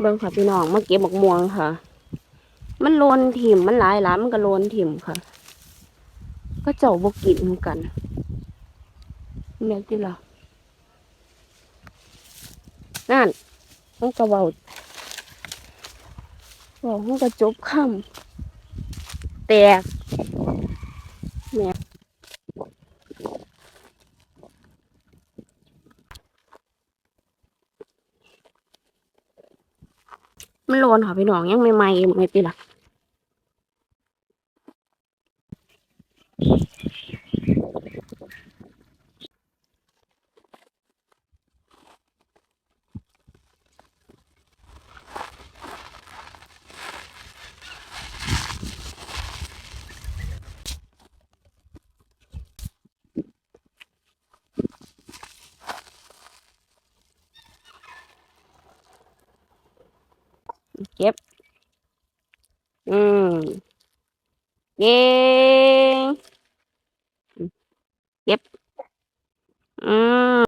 เบิ่งค่ะพี่น้องมาเก็บบักม่วงค่ะ มันโลนถิ่มมันหลายหลามันก็โลนถิ่มค่ะ ก็เจ้าบกินกันแม่นที่ละนั่นมันก็เว้าเว้ามันก็จบคำแตกแม่ มันร้อนค่ะพี่น้องยังไม่ไหม่ๆไม่ติดหรอก เก็บ อืมเก่งเก็บ อืม